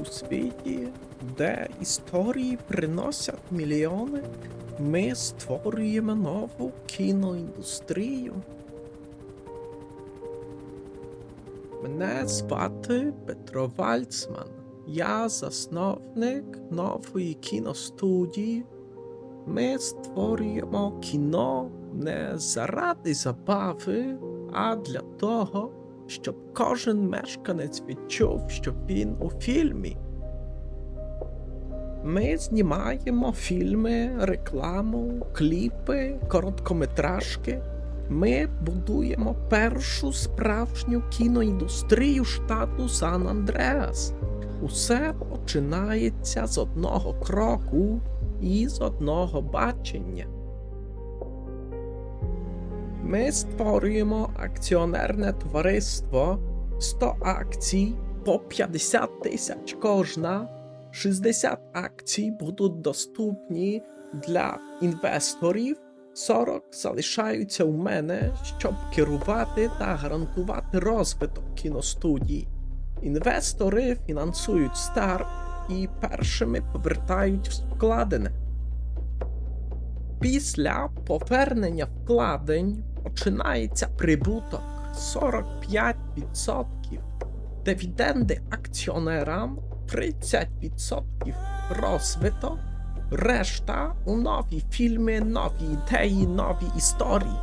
У світі, де історії приносять мільйони, ми створюємо нову кіноіндустрію. Мене звати Петро Вальцман. Я засновник нової кіностудії. Ми створюємо кіно не заради забави, а для того, щоб кожен мешканець відчув, що він у фільмі. Ми знімаємо фільми, рекламу, кліпи, короткометражки. Ми будуємо першу справжню кіноіндустрію штату Сан Андреас. Усе починається з одного кроку і з одного бачення. Ми створюємо акціонерне товариство 100 акцій по 50 тисяч кожна. 60 акцій будуть доступні для інвесторів, 40 залишаються у мене, щоб керувати та гарантувати розвиток кіностудії. Інвестори фінансують старт і першими повертають вкладене. Після повернення вкладень починається прибуток 45%, дивіденди акціонерам 30% розвиток, решта у нові фільми, нові ідеї, нові історії.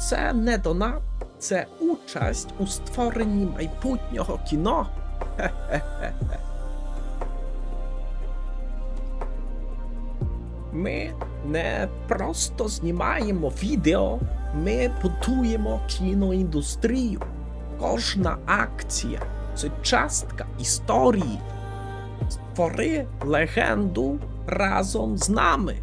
Це не донат, це участь у створенні майбутнього кіно. Хе-хе-хе. Ми не просто знімаємо відео, ми будуємо кіноіндустрію. Кожна акція це частка історії. Створи легенду разом з нами.